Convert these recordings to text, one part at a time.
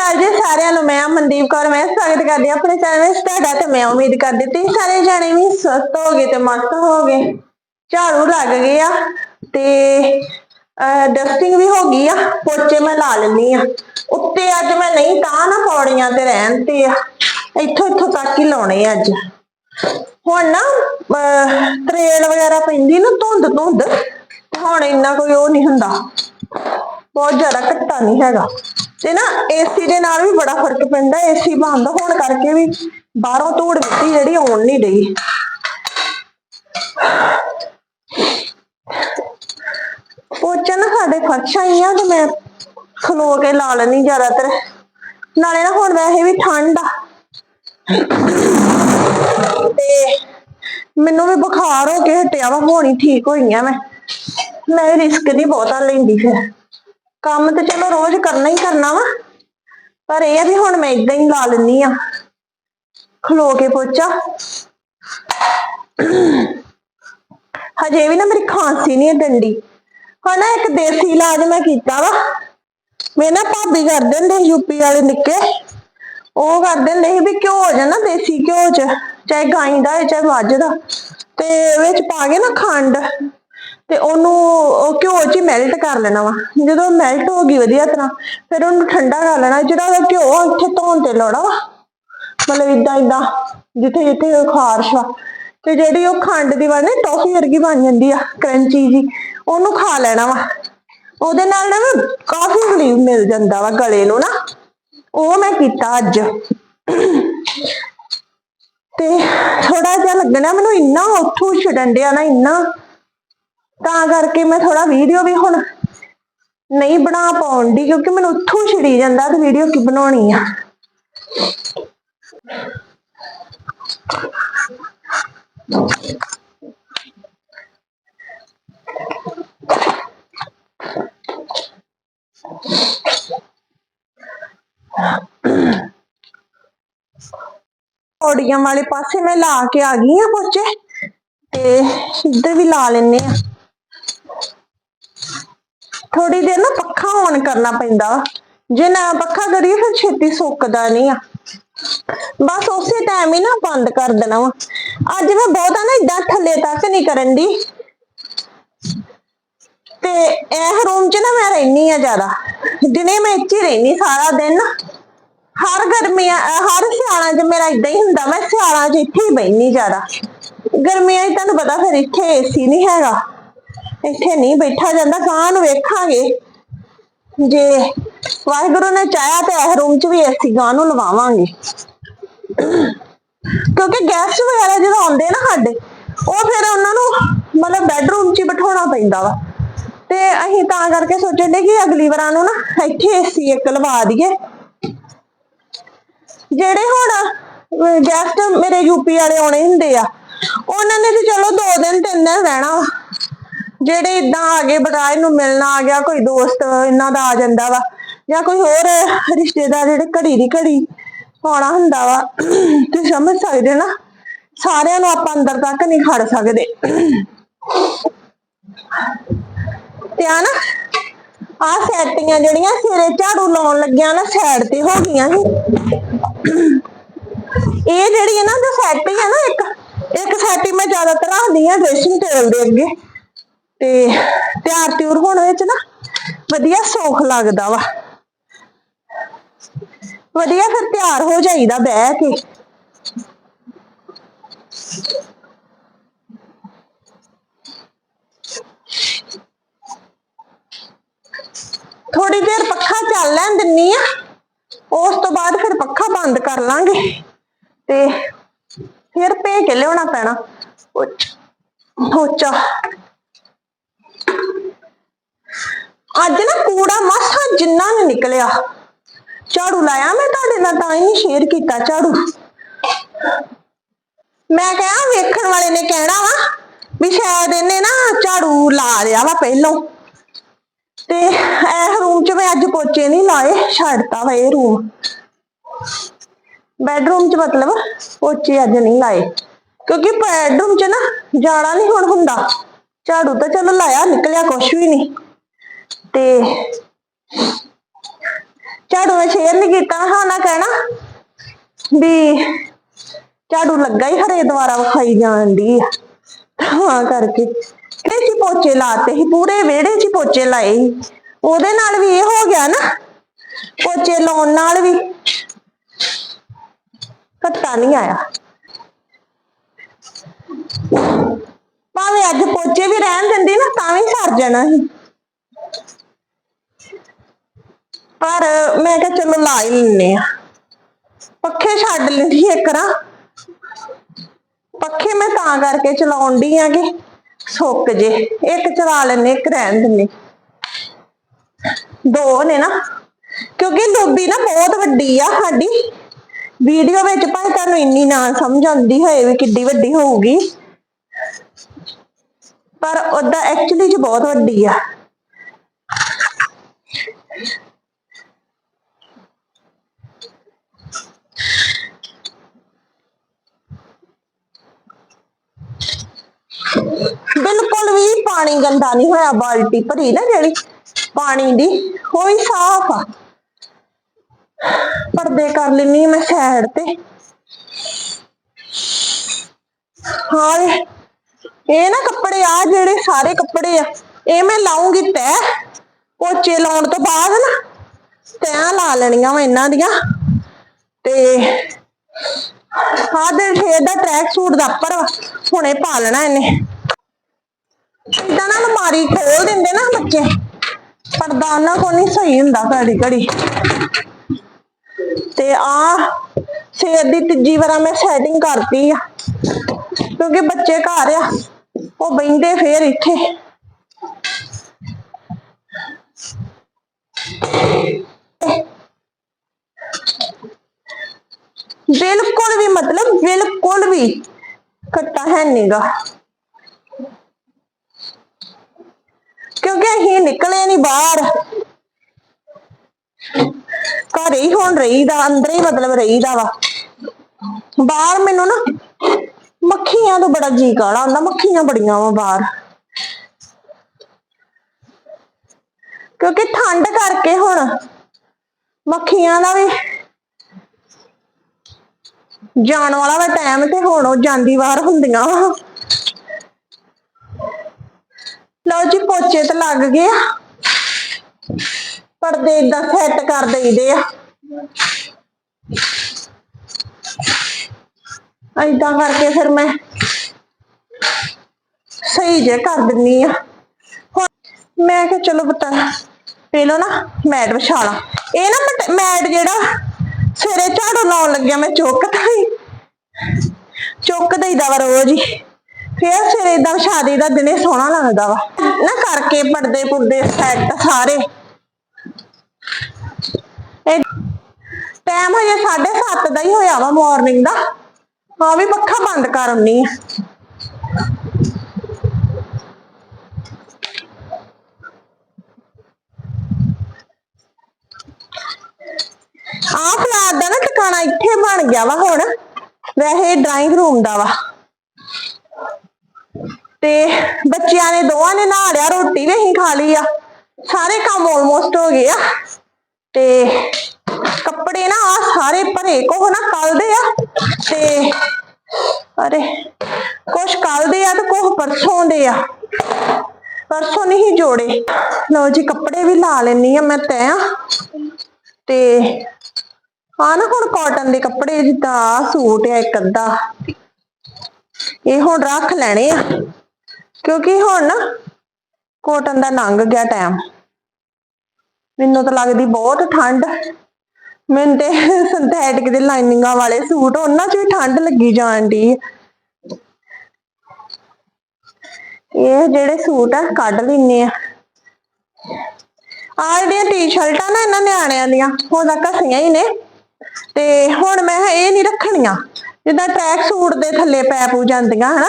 ਅਕਾਲ ਜੀ ਸਾਰਿਆਂ ਨੂੰ ਮੈਂ ਮਨਦੀਪ ਕੌਰ ਮੈਂ ਸਵਾਗਤ ਕਰਦੀ ਹਾਂ ਆਪਣੇ ਚੈਨਲ ਵਿੱਚ। ਤੁਹਾਡਾ ਤੇ ਮੈਂ ਉਮੀਦ ਕਰਦੀ ਤੁਸੀਂ ਸਾਰੇ ਜਾਣੇ ਵੀ ਸਵਸਥ ਹੋਗੇ ਤੇ ਮਸਤ ਹੋਗੇ ਝਾੜੂ ਲੱਗ ਗਏ ਤੇ ਡਸਟਿੰਗ ਵੀ ਹੋ ਗਈ ਆ ਪੋਚੇ ਮੈਂ ਲਾ ਲੈਣੀ ਆ ਉੱਤੇ ਅੱਜ ਮੈਂ ਨਹੀਂ ਤਾਂ ਨਾ ਪੌੜੀਆਂ ਤੇ ਰਹਿਣ ਤੇ ਆ। ਇੱਥੋਂ ਇੱਥੋਂ ਤੱਕ ਹੀ ਲਾਉਣੇ ਆ ਅੱਜ। ਹੁਣ ਨਾ ਅਹ, ਤਰੇਲ ਵਗੈਰਾ ਪੈਂਦੀ ਨਾ ਧੁੰਦ ਧੁੰਦ ਹੁਣ ਇੰਨਾ ਕੋਈ ਉਹ ਨਹੀਂ ਹੁੰਦਾ। ਬਹੁਤ ਜ਼ਿਆਦਾ ਘੱਟਾ ਨਹੀਂ ਹੈਗਾ। ਤੇ ਨਾ ਏਸੀ ਦੇ ਨਾਲ ਵੀ ਬੜਾ ਫ਼ਰਕ ਪੈਂਦਾ ਏਸੀ ਬੰਦ ਹੋਣ ਕਰਕੇ ਵੀ ਬਾਹਰੋਂ ਧੂੜ ਮਿੱਟੀ ਜਿਹੜੀ ਆਉਣ ਨਹੀਂ ਡਈ। ਪੋਚਾ ਨਾ ਸਾਡੇ ਫਰਸ਼ਾਂ ਹੀ ਆ ਤੇ ਮੈਂ ਖਲੋ ਕੇ ਲਾ ਲੈਣੀ ਜ਼ਿਆਦਾਤਰ। ਨਾਲੇ ਨਾ ਹੁਣ ਵੈਸੇ ਵੀ ਠੰਡ ਆ। ਤੇ ਮੈਨੂੰ ਵੀ ਬੁਖਾਰ ਹੋ ਕੇ ਹਟਿਆ ਵਾ, ਹੋਣੀ ਠੀਕ ਹੋਈ ਆ ਮੈਂ। ਮੈਂ ਰਿਸਕ ਨਹੀਂ ਬਹੁਤਾ ਲੈਂਦੀ ਫਿਰ। ਕੰਮ ਤੇ ਚਲੋ ਰੋਜ਼ ਕਰਨਾ ਹੀ ਕਰਨਾ ਵਾ, ਪਰ ਇਹ ਆ ਵੀ ਹੁਣ ਮੈਂ ਇਦਾਂ ਹੀ ਲਾ ਲੈਣੀ ਆ। ਖਲੋ ਕੇ ਪੋਚਾ। ਹਜੇ ਵੀ ਨਾ ਮੇਰੀ ਖਾਂਸੀ ਨਹੀਂ ਡੰਡੀ ਹੁਣ ਨਾ ਇੱਕ ਦੇਸੀ ਇਲਾਜ ਮੈਂ ਕੀਤਾ ਵਾ। ਮੈਂ ਨਾ ਭਾਬੀ ਕਰਦੇ ਹੁੰਦੇ ਯੂਪੀ ਵਾਲੇ ਨਿੱਕੇ। ਉਹ ਕਰਦੇ ਹੁੰਦੇ ਸੀ ਵੀ ਘਿਓ ਚ ਨਾ, ਦੇਸੀ ਘਿਓ ਚ, ਚਾਹੇ ਗਾਈ ਦਾ ਚਾਹੇ ਮੱਝ ਦਾ। ਤੇ ਵਿੱਚ ਪਾ ਕੇ ਨਾ ਖੰਡ। ਤੇ ਉਹਨੂੰ, ਉਹ ਘਿਓ ਚ ਮੈਲਟ ਕਰ ਲੈਣਾ ਵਾ। ਜਦੋਂ ਮੈਲਟ ਹੋ ਗਈ ਵਧੀਆ ਤਰ੍ਹਾਂ, ਫਿਰ ਉਹਨੂੰ ਠੰਡਾ ਕਰ ਲੈਣਾ। ਜਿਹੜਾ ਉਹਦਾ ਘਿਓ ਆ ਇੱਥੇ ਧੋਣ ਤੇ ਲਾਉਣਾ ਵਾ। ਮਤਲਬ ਇਦਾਂ ਇਦਾਂ ਜਿੱਥੇ ਜਿੱਥੇ ਖਾਰਸ਼ ਵਾ। ਤੇ ਜਿਹੜੀ ਉਹ ਖੰਡ ਦੀ ਬਣੇ ਟੌਫੀ ਵਰਗੀ ਬਣ ਜਾਂਦੀ ਆ ਕਰੰਚੀ ਜੀ, ਉਹਨੂੰ ਖਾ ਲੈਣਾ ਵਾ। ਉਹਦੇ ਨਾਲ ਨਾ ਕਾਫੀ ਰਿਲੀਫ ਮਿਲ ਜਾਂਦਾ ਵਾ ਗਲੇ ਨੂੰ ਨਾ। ਉਹ ਮੈਂ ਕੀਤਾ ਅੱਜ। ਤੇ ਥੋੜਾ ਜਿਹਾ ਲੱਗਣਾ, ਮੈਨੂੰ ਇੰਨਾ ਉੱਥੋਂ ਛਡੰਡਿਆ ਨਾ, ਇੰਨਾ। ਤਾਂ ਕਰਕੇ ਮੈਂ ਥੋੜਾ ਵੀਡੀਓ ਵੀ ਹੁਣ ਨਹੀਂ ਬਣਾ ਪਾਉਂਦੀ ਕਿਉਂਕਿ ਮੈਨੂੰ ਉੱਥੋਂ ਛਿੜੀ ਜਾਂਦਾ ਤੇ ਵੀਡੀਓ ਕੀ ਬਣਾਉਣੀ ਆ। ਪੌੜੀਆਂ ਵਾਲੇ ਪਾਸੇ ਮੈਂ ਲਾ ਕੇ ਆ ਗਈ ਆ ਪੋਚੇ, ਤੇ ਇੱਧਰ ਵੀ ਲਾ ਲੈਨੇ ਆ। ਥੋੜੀ ਦੇਰ ਨਾ ਪੱਖਾ ਔਨ ਕਰਨਾ ਪੈਂਦਾ। ਵਾ। ਜੇ ਨਾ ਪੱਖਾ ਕਰੀਏ ਫਿਰ ਛੇਤੀ ਸੁੱਕਦਾ ਨਹੀਂ ਆ। ਬਸ ਉਸੇ ਟਾਈਮ ਹੀ ਨਾ ਬੰਦ ਕਰ ਦੇਣਾ ਵਾ। ਅੱਜ ਮੈਂ ਬਹੁਤਾ ਨਾ ਇਦਾਂ ਥੱਲੇ ਤੱਕ ਨਹੀਂ ਕਰਨ ਦੀ। ਤੇ ਇਹ ਰੂਮ 'ਚ ਨਾ ਮੈਂ ਰਹਿਨੀ ਆ ਜ਼ਿਆਦਾ। ਦਿਨੇ ਮੈਂ ਇੱਥੇ ਹੀ ਸਾਰਾ ਦਿਨ। ਹਰ ਗਰਮੀਆਂ, ਹਰ ਸਿਆਲਾਂ 'ਚ ਮੇਰਾ ਇਦਾਂ ਹੀ ਹੁੰਦਾ, ਮੈਂ ਸਿਆਲਾਂ 'ਚ ਇੱਥੇ ਹੀ ਬੈਣੀ ਜ਼ਿਆਦਾ। ਗਰਮੀਆਂ 'ਚ ਤੁਹਾਨੂੰ ਪਤਾ ਫਿਰ ਇੱਥੇ ਏਸੀ ਨਹੀਂ ਹੈਗਾ। ਇੱਥੇ ਨਹੀਂ ਬੈਠਾ ਜਾਂਦਾ ਗਾਂ ਨੂੰ ਵੇਖਾਂਗੇ। ਜੇ ਵਾਹਿਗੁਰੂ ਨੇ ਚਾਹਿਆ ਤੇ ਇਹ ਰੂਮ 'ਚ ਵੀ ਏਸੀ ਗਾਂ ਨੂੰ ਲਵਾਵਾਂਗੇ। ਕਿਉਂਕਿ ਗੈਸਟ ਵਗੈਰਾ ਜਦੋਂ ਆਉਂਦੇ ਨਾ ਸਾਡੇ, ਉਹ ਫਿਰ ਉਹਨਾਂ ਨੂੰ ਮਤਲਬ ਬੈੱਡਰੂਮ 'ਚ ਬਿਠਾਉਣਾ ਪੈਂਦਾ ਵਾ। ਤੇ ਅਸੀਂ ਤਾਂ ਕਰਕੇ ਸੋਚਣ ਦੇ ਕਿ ਅਗਲੀ ਵਾਰਾਂ ਨੂੰ ਨਾ ਇੱਥੇ ਏਸੀ ਇੱਕ ਲਵਾ ਦਈਏ। ਜਿਹੜੇ ਹੁਣ ਗੈਸਟ ਮੇਰੇ ਯੂਪੀ ਵਾਲੇ ਆਉਣੇ ਹੁੰਦੇ ਆ, ਉਹਨਾਂ ਨੇ ਤੇ ਚਲੋ ਦੋ ਦਿਨ ਤਿੰਨ ਦਿਨ ਰਹਿਣਾ ਜਿਹੜੇ ਇਦਾਂ ਆ ਗਏ ਬਟਾਏ ਨੂੰ ਮਿਲਣਾ ਆ ਗਿਆ, ਕੋਈ ਦੋਸਤ ਇਹਨਾਂ ਦਾ ਆ ਜਾਂਦਾ ਵਾ, ਜਾਂ ਕੋਈ ਹੋਰ ਰਿਸ਼ਤੇਦਾਰ ਜਿਹੜੇ ਘੜੀ ਦੀ ਘੜੀ ਆਉਣਾ ਹੁੰਦਾ ਵਾ ਤੁਸੀਂ ਸਮਝ ਸਕਦੇ ਨਾ, ਸਾਰਿਆਂ ਨੂੰ ਆਪਾਂ ਅੰਦਰ ਤੱਕ ਨਹੀਂ ਖੜ ਸਕਦੇ। ਤੇ ਆ ਨਾ ਆ ਸੈਟੀਆਂ ਜਿਹੜੀਆਂ ਸਿਰੇ ਝਾੜੂ ਲਾਉਣ ਲੱਗਿਆ ਨਾ ਸਾਈਡ ਤੇ ਹੋ ਗਈਆਂ ਸੀ। ਇਹ ਜਿਹੜੀ ਹੈ ਨਾ ਜੋ ਸੈਟੀ ਹੈ ਨਾ ਇੱਕ ਇੱਕ ਸੈਟੀ ਮੈਂ ਜ਼ਿਆਦਾਤਰ ਰੱਖਦੀ ਆ ਡਰੈਸਿੰਗ ਟੇਬਲ ਦੇ ਅੱਗੇ। ਤੇ ਤਿਆਰ ਤਿਉਰ ਹੋਣ ਵਿੱਚ ਨਾ ਵਧੀਆ ਸੌਖ ਲੱਗਦਾ ਵਾ। ਵਧੀਆ ਫਿਰ ਤਿਆਰ ਹੋ ਜਾਈਦਾ ਬਹਿ ਕੇ। ਥੋੜੀ ਦੇਰ ਪੱਖਾ ਚੱਲ ਲੈਣ ਦਿੰਨੀ ਆ। ਉਸ ਤੋਂ ਬਾਅਦ ਫਿਰ ਪੱਖਾ ਬੰਦ ਕਰ ਲਾਂਗੇ। ਤੇ ਫਿਰ ਭੇ ਕੇ ਲਿਆਉਣਾ ਪੈਣਾ। ਪੋਚਾ ਅੱਜ ਨਾ ਕੂੜਾ ਮਾਸਾ ਜਿੰਨਾ ਨੇ ਨਿਕਲਿਆ, ਝਾੜੂ ਲਾਇਆ ਮੈਂ ਤੁਹਾਡੇ ਨਾਲ, ਤਾਂ ਹੀ ਸ਼ੇਅਰ ਕੀਤਾ ਝਾੜੂ। ਮੈਂ ਕਿਹਾ ਵੇਖਣ ਵਾਲੇ ਨੇ ਕਹਿਣਾ ਵਾ ਵੀ ਸ਼ਾਇਦ ਇਹਨੇ ਨਾ ਝਾੜੂ ਲਾ ਲਿਆ ਵਾ ਪਹਿਲੋਂ। ਤੇ ਇਹ ਰੂਮ 'ਚ ਮੈਂ ਅੱਜ ਪੋਚੇ ਨਹੀਂ ਲਾਏ, ਛੱਡਤਾ ਵਾ ਇਹ ਰੂਮ ਬੈਡਰੂਮ 'ਚ ਮਤਲਬ ਪੋਚੇ ਅੱਜ ਨਹੀਂ ਲਾਏ, ਕਿਉਂਕਿ ਬੈਡਰੂਮ 'ਚ ਨਾ ਜਾਣਾ ਨਹੀਂ ਹੁਣ ਹੁੰਦਾ। ਝਾੜੂ ਤਾਂ ਚਲੋ ਲਾਇਆ, ਨਿਕਲਿਆ ਕੁਛ ਵੀ ਨਹੀਂ। ਤੇ ਝਾੜੂ ਮੈਂ ਸ਼ੇਅਰ ਨਹੀਂ ਕੀਤਾ ਹਾਂ ਨਾ ਕਹਿਣਾ ਵੀ ਝਾੜੂ ਲੱਗਾ ਹੀ ਹਰੇ ਦੁਆਰਾ ਵਿਖਾਈ ਜਾਣ ਦੀ ਹਾਂ ਕਰਕੇ ਕਿਹੜੇ ਸੀ ਪੋਚੇ ਲਾਤੇ ਸੀ, ਪੂਰੇ ਵਿਹੜੇ 'ਚ ਪੋਚੇ ਲਾਏ ਸੀ। ਉਹਦੇ ਨਾਲ ਵੀ ਇਹ ਹੋ ਗਿਆ ਨਾ, ਪੋਚੇ ਲਾਉਣ ਨਾਲ ਵੀ ਘੱਟਾ ਨਹੀਂ ਆਇਆ। ਭਾਵੇਂ ਅੱਜ ਪੋਚੇ ਵੀ ਰਹਿਣ ਦਿੰਦੀ ਨਾ, ਤਾਂ ਵੀ ਸਰ ਜਾਣਾ ਸੀ। ਪਰ ਮੈਂ ਕਿਹਾ ਚਲੋ ਲਾ ਹੀ ਲੈਨੇ ਆ। ਪੱਖੇ ਛੱਡ ਲੈਂਦੀ ਇੱਕ ਰਾਂ ਪੱਖੇ ਮੈਂ ਤਾਂ ਕਰਕੇ ਚਲਾਉਣ ਡਈ ਆ ਕਿ ਸੁੱਕ ਜੇ। ਇੱਕ ਚਲਾ ਲੈਨੇ ਇੱਕ ਰਹਿਣ ਦਿੰਨੇ ਦੋ ਨੇ ਨਾ। ਕਿਉਂਕਿ ਲੋਬੀ ਨਾ ਬਹੁਤ ਵੱਡੀ ਆ ਸਾਡੀ। ਵੀਡੀਓ ਵਿੱਚ ਭਾਵੇਂ ਤੁਹਾਨੂੰ ਇੰਨੀ ਨਾ ਸਮਝ ਆਉਂਦੀ ਹੋਏ ਵੀ ਕਿੱਡੀ ਵੱਡੀ ਹੋਊਗੀ। ਪਰ ਉਹਦਾ ਐਕਚੁਅਲੀ ਚ ਬਹੁਤ ਵੱਡੀ ਆ। ਬਿਲਕੁਲ ਵੀ ਪਾਣੀ ਗੰਦਾ ਨਹੀਂ ਹੋਇਆ, ਬਾਲਟੀ ਭਰੀ ਨਾ ਜਿਹੜੀ, ਪਾਣੀ ਦੀ, ਉਹ ਹੀ ਸਾਫ਼ ਆ। ਪਰਦੇ ਕਰ ਲੈਣੀ ਮੈਂ ਸਾਈਡ ਤੇ। ਹਾਂ ਇਹ- ਨਾ ਕੱਪੜੇ ਆ ਜਿਹੜੇ ਸਾਰੇ ਕੱਪੜੇ ਆ, ਇਹ ਮੈਂ ਲਾਉਂਗੀ ਤੈ ਪੋਚੇ ਲਾਉਣ ਤੋਂ ਬਾਅਦ ਨਾ ਤੈਂ ਲਾ ਲੈਣੀਆਂ ਵਾ ਇਹਨਾਂ ਦੀਆਂ ਤੇ ਆਹ ਦੇ ਫੇਰ ਦਾ ਟਰੈਕ ਸੂਟ ਦਾ ਉੱਪਰ ਹੁਣੇ ਪਾ ਲੈਣਾ ਇਹਨੇ। ਇਦਾਂ ਨਾ ਅਲਮਾਰੀ ਖੋਲ ਦਿੰਦੇ ਨਾ ਬੱਚੇ, ਪਰਦਾ ਉਹਨਾਂ ਕੋਲ ਨਹੀਂ ਸਹੀ ਹੁੰਦਾ ਘੜੀ ਘੜੀ। ਤੇ ਆ ਸਵੇਰ ਦੀ ਤੀਜੀ ਵਾਰ ਮੈਂ ਸੈਟਿੰਗ ਕਰਤੀ ਆ, ਕਿਉਂਕਿ ਬੱਚੇ ਘਰ ਆ। ਉਹ ਬੈਂਦੇ ਫੇਰ ਇੱਥੇ। ਬਿਲਕੁਲ ਵੀ ਮਤਲਬ ਬਿਲਕੁਲ ਵੀ ਖੱਟਾ ਹੈ ਨੀਗਾ। ਕਿਉਂਕਿ ਅਸੀਂ ਨਿਕਲੇ ਨਹੀਂ ਬਾਹਰ। ਘਰੇ ਹੀ ਹੁਣ ਰਹੀਦਾ, ਅੰਦਰ ਹੀ ਮਤਲਬ ਰਹੀਦਾ ਵਾ। ਬਾਹਰ ਮੈਨੂੰ ਨਾ ਮੱਖੀਆਂ ਤੋਂ ਬੜਾ ਜੀ ਕਾਲਾ ਹੁੰਦਾ, ਮੱਖੀਆਂ ਬੜੀਆਂ ਵਾ ਬਾਹਰ। ਕਿਉਂਕਿ ਠੰਡ ਕਰਕੇ ਹੁਣ ਮੱਖੀਆਂ ਦਾ ਵੀ ਜਾਣ ਵਾਲਾ ਵਾ ਟਾਈਮ ਤੇ ਹੁਣ ਉਹ ਜਾਂਦੀ ਵਾਰ ਹੁੰਦੀਆਂ ਵਾ। ਲਓ ਜੀ, ਪੋਚੇ ਤੇ ਲੱਗ ਗਏ ਆ। ਪਰਦੇ ਇਦਾਂ ਸੈੱਟ ਕਰ ਦਈਦੇ ਆ। ਏਦਾਂ ਕਰਕੇ ਫਿਰ ਮੈਂ ਸਹੀ ਜੇ ਕਰ ਦਿੰਨੀ ਆ। ਮੈਂ ਕਿਹਾ ਚਲੋ ਪਤਾ ਪਹਿਲਾਂ ਨਾ ਮੈਟ ਵਿਛਾ ਲਾਂ ਇਹ ਨਾ ਮੈਟ ਜਿਹੜਾ ਸਵੇਰੇ ਝਾੜੂ ਲਾਉਣ ਲੱਗਿਆ ਮੈਂ ਚੁੱਕਦਾ ਹੀ। ਚੁੱਕ ਦਈਦਾ ਵਾ ਰੋਜ਼ ਹੀ। ਫਿਰ ਸਵੇਰੇ ਇਦਾਂ ਵਿਛਾ ਦਈਦਾ ਦਿਨੇ ਸੋਹਣਾ ਲੱਗਦਾ ਵਾ। ਨਾ ਕਰਕੇ ਪਰਦੇ ਪੁਰਦੇ ਸੈੱਟ ਸਾਰੇ। ਟਾਈਮ ਹਜੇ 7:30 ਦਾ ਹੀ ਹੋਇਆ ਵਾ ਮਾਰਨਿੰਗ ਦਾ। ਹਾਂ ਵੀ ਪੱਖਾ ਬੰਦ ਕਰ ਆਉਣੀ ਆ। ਆਹ ਫਲਾਟ ਦਾ ਨਾ ਟਿਕਾਣਾ ਇੱਥੇ ਬਣ ਗਿਆ ਵਾ ਹੁਣ। ਵੈਸੇ ਡਰਾਇੰਗ ਰੂਮ ਦਾ ਵਾ। ਤੇ ਬੱਚਿਆਂ ਨੇ ਦੋਵਾਂ ਨੇ ਨਹਾ ਲਿਆ, ਰੋਟੀ ਵੀ ਅਸੀਂ ਖਾ ਲਈ ਆ। ਸਾਰੇ ਕੰਮ ਆਲਮੋਸਟ ਹੋ ਗਏ ਆ। ਤੇ ਕੱਪੜੇ ਨਾ ਆ ਸਾਰੇ ਭਰੇ ਕੋ ਨਾ ਕੱਲ ਦੇ ਆ ਤੇ ਅਰੇ ਕੁਛ ਕੱਲ ਦੇ ਆ ਤੇ ਕੁਛ ਪਰਸੋਂ ਦੇ ਆ। ਪਰਸੋਂ ਨਹੀਂ ਜੋੜੇ। ਲਓ ਜੀ, ਕੱਪੜੇ ਵੀ ਲਾ ਲੈਣੀ ਆ ਮੈਂ ਤੈਂ। ਤੇ ਆ ਨਾ ਹੁਣ ਕਾਟਨ ਦੇ ਕੱਪੜੇ, ਜਿੱਦਾਂ ਸੂਟ ਆ ਇੱਕ ਅੱਧਾ। ਇਹ ਹੁਣ ਰੱਖ ਲੈਣੇ ਆ, ਕਿਉਂਕਿ ਹੁਣ ਨਾ ਕਾਟਨ ਦਾ ਲੰਘ ਗਿਆ ਟਾਈਮ ਮੈਨੂੰ ਤਾਂ ਲੱਗਦੀ ਬਹੁਤ ਠੰਡ। ਮੈਨੂੰ ਤੇ ਸਿੰਥੈਟਿਕ ਦੇ ਲਾਈਨਿੰਗਾਂ ਵਾਲੇ ਸੂਟ, ਉਹਨਾਂ 'ਚ ਵੀ ਠੰਡ ਲੱਗੀ ਜਾਣ ਦੀ ਇਹ ਜਿਹੜੇ ਸੂਟ ਆ, ਕੱਢ ਲੈਨੇ ਆ। ਆਹ ਜਿਹੜੀਆਂ ਟੀ-ਸ਼ਰਟਾਂ ਨਾ ਇਹਨਾਂ ਨਿਆਣਿਆਂ ਦੀਆਂ ਉਹਦਾ ਘਸੀਆਂ ਹੀ ਨੇ। ਤੇ ਹੁਣ ਮੈਂ ਇਹ ਨਹੀਂ ਰੱਖਣੀਆਂ, ਜਿੱਦਾਂ ਟਰੈਕ ਸੂਟ ਦੇ ਥੱਲੇ ਪੈ ਪੂ ਜਾਂਦੀਆਂ, ਹਨਾ।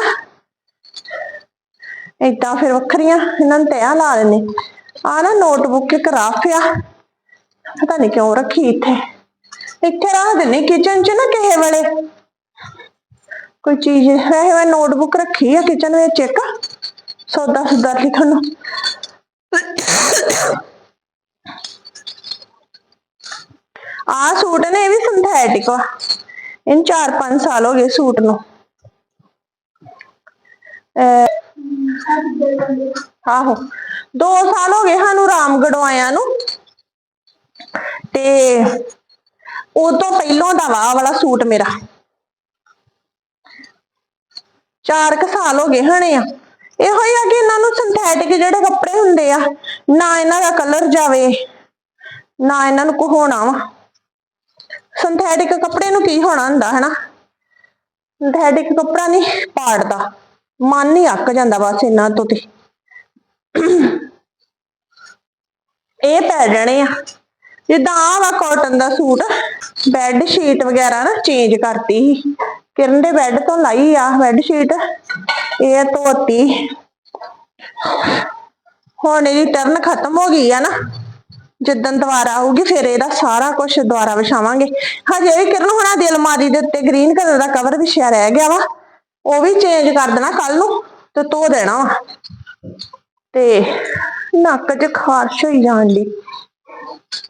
ਏਦਾਂ ਫਿਰ ਵੱਖਰੀਆਂ, ਇਹਨਾਂ ਨੂੰ ਤੈਅ ਲਾ ਲੈਣੇ ਆ ਨਾ ਨੋਟਬੁੱਕ ਇੱਕ ਰਫ ਆ ਪਤਾ ਨਹੀਂ ਕਿਉਂ ਰੱਖੀ ਇੱਥੇ। ਇੱਥੇ ਰੱਖ ਦਿੰਨੇ ਕਿਚਨ 'ਚ ਨਾ ਕਿਸੇ ਵੇਲੇ। ਕੋਈ ਚੀਜ਼, ਵੈਸੇ ਮੈਂ ਨੋਟਬੁੱਕ ਰੱਖੀ ਆ ਕਿਚਨ ਵਿੱਚ ਇੱਕ। ਸੌਦਾ ਸੁਦਾ ਲਿਖਣ ਤੁਹਾਨੂੰ। ਆ ਸੂਟ ਨੇ, ਇਹ ਵੀ ਸਿੰਥੈਟਿਕ ਵਾ। ਇਹਨੂੰ 4-5 ਸਾਲ ਹੋ ਗਏ ਸੂਟ ਨੂੰ। ਅਹ, ਆਹੋ। 2 ਸਾਲ ਹੋ ਗਏ ਸਾਨੂੰ ਰਾਮਗੜੋਂ ਆਇਆਂ ਨੂੰ। ਤੇ ਉਹ ਤੋਂ ਪਹਿਲੋਂ ਦਾ ਵਾਹ ਵਾਲਾ ਸੂਟ ਮੇਰਾ। ਚਾਰ ਕੁ ਸਾਲ ਹੋ ਗਏ ਹਣੇ ਆ। ਇਹੋ ਹੀ ਆ ਕਿ ਇਹਨਾਂ ਨੂੰ ਸਿੰਥੈਟਿਕ ਜਿਹੜੇ ਕੱਪੜੇ ਹੁੰਦੇ ਆ, ਨਾ ਇਹਨਾਂ ਦਾ ਕਲਰ ਜਾਵੇ, ਨਾ ਇਹਨਾਂ ਨੂੰ ਕੋ ਹੋਣਾ ਵਾ। ਸਿੰਥੈਟਿਕ ਕੱਪੜੇ ਨੂੰ ਕੀ ਹੋਣਾ ਹੁੰਦਾ, ਹਨਾ? ਸਿੰਥੈਟਿਕ ਕੱਪੜਾ ਨਹੀਂ ਪਾੜਦਾ। ਮਨ ਹੀ ਅੱਕ ਜਾਂਦਾ ਬਸ ਇਹਨਾਂ ਤੋਂ ਤੇ। ਇਹ ਪੈ ਜਾਣੇ ਆ। ਜਿੱਦਾਂ ਆ ਵਾ ਕਾਟਨ ਦਾ ਸੂਟ ਬੈੱਡ ਸ਼ੀਟ ਵਗੈਰਾ ਨਾ ਚੇਂਜ ਕਰਤੀ ਸੀ। ਕਿਰਨ ਦੇ ਬੈੱਡ ਤੋਂ ਲਾਈ ਆ ਬੈੱਡ ਸ਼ੀਟ ਇਹ ਧੋਤੀ। ਹੁਣ ਇਹਦੀ ਟਰਨ ਖਤਮ ਹੋ ਗਈ ਆ ਨਾ। ਜਿੱਦਣ ਦੁਬਾਰਾ ਆਊਗੀ, ਫਿਰ ਇਹਦਾ ਸਾਰਾ ਕੁਝ ਦੁਬਾਰਾ ਵਿਛਾਵਾਂਗੇ। ਹਜੇ ਵੀ ਕਿਰਨ ਹੁਣਾਂ ਦੀ ਅਲਮਾਰੀ ਦੇ ਉੱਤੇ ਗ੍ਰੀਨ ਕਲਰ ਦਾ ਕਵਰ ਵਿਛਿਆ ਰਹਿ ਗਿਆ ਵਾ। ਉਹ ਵੀ ਚੇਂਜ ਕਰ ਦੇਣਾ ਕੱਲ ਨੂੰ ਤੇ ਧੋ ਦੇਣਾ ਵਾ। ਤੇ ਨੱਕ 'ਚ ਖਾਰਸ਼ ਹੋਈ ਜਾਣ ਦੀ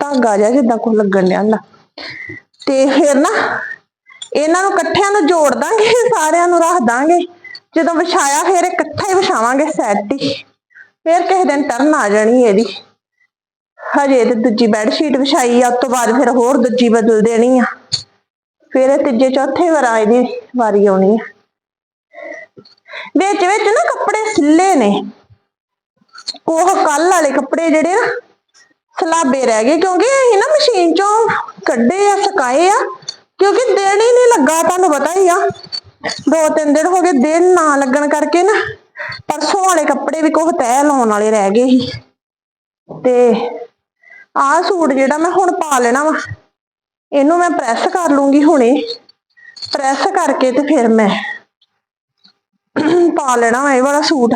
ਧਾਗਾ ਜਿਹਾ ਜਿੱਦਾਂ ਕੋ ਲੱਗਣ ਡਿਆ ਹੁੰਦਾ। ਤੇ ਫਿਰ ਨਾ ਇਹਨਾਂ ਨੂੰ ਇਕੱਠਿਆਂ ਨੂੰ ਜੋੜ ਦਾਂਗੇ, ਸਾਰਿਆਂ ਨੂੰ ਰੱਖ ਦਾਂਗੇ। ਜਦੋਂ ਵਿਛਾਇਆ ਫਿਰ ਇਕੱਠਾ ਹੀ ਵਿਛਾਵਾਂਗੇ ਸੈੱਟ ਹੀ। ਫਿਰ ਕਿਸੇ ਦਿਨ ਟਰਨ ਆ ਜਾਣੀ ਇਹਦੀ। ਹਜੇ ਤੇ ਦੂਜੀ ਬੈੱਡ ਸ਼ੀਟ ਵਿਛਾਈ ਆ, ਉਸ ਤੋਂ ਬਾਅਦ ਫਿਰ ਹੋਰ ਦੂਜੀ ਬਦਲ ਦੇਣੀ ਆ। ਫਿਰ ਇਹ ਤੀਜੇ ਚੌਥੇ ਵਾਰ ਇਹਦੀ ਵਾਰੀ ਆਉਣੀ ਆ। ਵਿੱਚ ਵਿੱਚ ਨਾ ਕੱਪੜੇ ਸਿੱਲੇ ਨੇ। ਉਹ ਕੱਲ ਵਾਲੇ ਕੱਪੜੇ ਜਿਹੜੇ ਨਾ ਸਲਾਬੇ ਰਹਿ ਗਏ ਕਿਉਂਕਿ ਅਸੀਂ ਨਾ ਮਸ਼ੀਨ ਚੋਂ ਕੱਢੇ ਆ, ਸਕਾਏ ਆ, ਕਿਉਂਕਿ ਦਿਨ ਹੀ ਨਹੀਂ ਲੱਗਾ, ਤੁਹਾਨੂੰ ਪਤਾ ਹੀ ਆ। ਦੋ ਤਿੰਨ ਦਿਨ ਹੋ ਗਏ ਦਿਨ ਨਾ ਲੱਗਣ ਕਰਕੇ ਨਾ, ਪਰਸੋਂ ਵਾਲੇ ਕੱਪੜੇ ਵੀ ਕੁਝ ਤੈਅ ਲਾਉਣ ਵਾਲੇ ਰਹਿ ਗਏ ਸੀ। ਤੇ ਆਹ ਸੂਟ ਜਿਹੜਾ ਮੈਂ ਹੁਣ ਪਾ ਲੈਣਾ ਵਾ, ਇਹਨੂੰ ਮੈਂ ਪ੍ਰੈਸ ਕਰ ਲੂੰਗੀ ਹੁਣੇ। ਪ੍ਰੈਸ ਕਰਕੇ ਤੇ ਫਿਰ ਮੈਂ ਪਾ ਲੈਣਾ ਵਾ ਇਹ ਵਾਲਾ ਸੂਟ।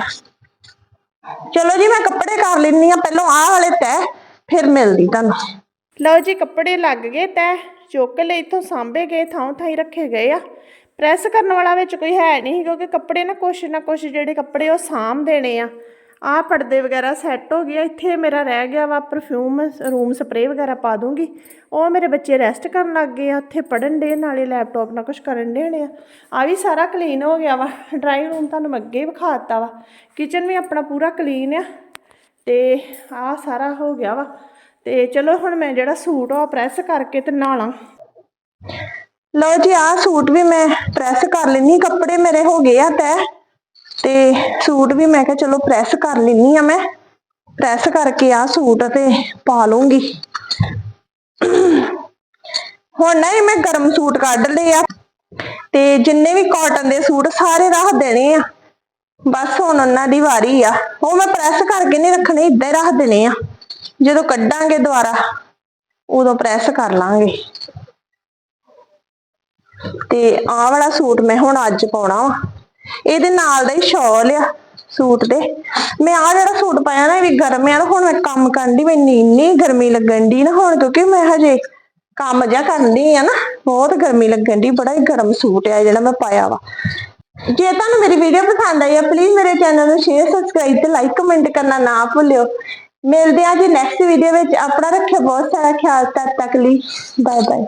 ਚਲੋ ਜੀ, ਮੈਂ ਕੱਪੜੇ ਕਰ ਲੈਣੀ ਆ ਪਹਿਲਾਂ ਆਹ ਵਾਲੇ ਤੈਅ ਫਿਰ ਮਿਲਦੀ ਤੁਹਾਨੂੰ। ਲਓ ਜੀ, ਕੱਪੜੇ ਲੱਗ ਗਏ ਤੈ। ਚੁੱਕ ਲਈ ਇਥੋਂ ਸਾਂਭੇ ਗਏ, ਥਾਂ ਥਾਈ ਰੱਖੇ ਗਏ ਆ। ਪ੍ਰੈਸ ਕਰਨ ਵਾਲਾ ਵਿੱਚ ਕੋਈ ਹੈ ਨਹੀਂ, ਕਿਉਂਕਿ ਕੱਪੜੇ ਨਾ ਕੁਛ ਨਾ ਕੁਛ ਜਿਹੜੇ ਕੱਪੜੇ ਉਹ ਸਾਂਭ ਦੇਣੇ ਆ। ਆਹ ਪਰਦੇ ਵਗੈਰਾ ਸੈੱਟ ਹੋ ਗਿਆ ਇੱਥੇ ਮੇਰਾ ਰਹਿ ਗਿਆ ਵਾ ਪਰਫਿਊਮ ਰੂਮ ਸਪਰੇ ਵਗੈਰਾ ਪਾ ਦੂੰਗੀ। ਉਹ ਮੇਰੇ ਬੱਚੇ ਰੈਸਟ ਕਰਨ ਲੱਗ ਗਏ ਆ, ਉੱਥੇ ਪੜਨ ਦੇ ਨਾਲੇ ਲੈਪਟਾਪ ਨਾਲ ਕੁਝ ਕਰਨ ਦੇਣੇ ਆ। ਆ ਵੀ ਸਾਰਾ ਕਲੀਨ ਹੋ ਗਿਆ ਵਾ। ਡਰਾਇੰਗ ਰੂਮ ਤੁਹਾਨੂੰ ਮੈਂ ਅੱਗੇ ਹੀ ਵਿਖਾ ਦਿੱਤਾ ਵਾ। ਕਿਚਨ ਵੀ ਆਪਣਾ ਪੂਰਾ ਕਲੀਨ ਆ। ਤੇ ਆਹ ਸਾਰਾ ਹੋ ਗਿਆ ਵਾ। ਤੇ ਚਲੋ ਹੁਣ ਮੈਂ ਜਿਹੜਾ ਸੂਟ ਆ ਪ੍ਰੈਸ ਕਰਕੇ ਤੇ ਨਾਲਾਂ ਲਓ ਜੀ, ਆਹ ਸੂਟ ਵੀ ਮੈਂ ਪ੍ਰੈਸ ਕਰ ਲੈਣੀ ਕੱਪੜੇ ਮੇਰੇ ਹੋ ਗਏ ਆ ਤੈ ਤੇ ਸੂਟ ਵੀ ਮੈਂ ਕਿਹਾ ਚਲੋ ਪ੍ਰੈਸ ਕਰ ਲੈਣੀ ਆ ਮੈਂ। ਪ੍ਰੈਸ ਕਰਕੇ ਆਹ ਸੂਟ ਤੇ ਪਾ ਲੂੰਗੀ ਹੁਣ ਨਾ ਮੈਂ ਗਰਮ ਸੂਟ ਕੱਢ ਲਏ ਆ। ਤੇ ਜਿੰਨੇ ਵੀ ਕਾਟਨ ਦੇ ਸੂਟ ਸਾਰੇ ਰੱਖ ਦੇਣੇ ਆ। ਬਸ ਹੁਣ ਉਹਨਾਂ ਦੀ ਵਾਰੀ ਆ। ਉਹ ਮੈਂ ਪ੍ਰੈਸ ਕਰਕੇ ਨਹੀਂ ਰੱਖਣੇ, ਇੱਦਾਂ ਹੀ ਰੱਖ ਦੇਣੇ ਆ। ਜਦੋਂ ਕੱਢਾਂਗੇ ਦੁਬਾਰਾ, ਉਦੋਂ ਪ੍ਰੈਸ ਕਰ ਲਾਂਗੇ। ਤੇ ਆਹ ਵਾਲਾ ਸੂਟ ਮੈਂ ਹੁਣ ਅੱਜ ਪਾਉਣਾ ਵਾ। ਇਹਦੇ ਨਾਲ ਦਾ ਹੀ ਸ਼ਾਲ ਆ, ਸੂਟ ਦੇ। ਮੈਂ ਆਹ ਜਿਹੜਾ ਸੂਟ ਪਾਇਆ ਨਾ, ਇਹ ਵੀ ਗਰਮ ਆ ਨਾ ਹੁਣ ਮੈਂ ਕੰਮ ਕਰਨ ਦੀ ਮੈਨੂੰ ਇੰਨੀ ਗਰਮੀ ਲੱਗਣ ਦੀ ਨਾ ਹੁਣ, ਕਿਉਂਕਿ ਮੈਂ ਹਜੇ ਕੰਮ ਜਿਹਾ ਕਰਨੀ ਆ ਨਾ, ਬਹੁਤ ਗਰਮੀ ਲੱਗਣ ਦੀ ਬੜਾ ਹੀ ਗਰਮ ਸੂਟ ਆ ਜਿਹੜਾ ਮੈਂ ਪਾਇਆ ਵਾ। ਜੇ ਤੁਹਾਨੂੰ ਮੇਰੀ ਵੀਡੀਓ ਪਸੰਦ ਆਈ ਆ ਪਲੀਜ਼ ਮੇਰੇ ਚੈਨਲ ਨੂੰ ਸ਼ੇਅਰ ਸਬਸਕ੍ਰਾਈਬ ਤੇ ਲਾਈਕ ਕਮੈਂਟ ਕਰਨਾ ਨਾ ਭੁੱਲਿਓ। ਮਿਲਦੇ ਆ ਜੀ ਨੈਕਸਟ ਵੀਡੀਓ ਵਿੱਚ। ਆਪਣਾ ਰੱਖਿਓ ਬਹੁਤ ਸਾਰਾ ਖਿਆਲ, ਤਦ ਤੱਕ ਲਈ। Bye bye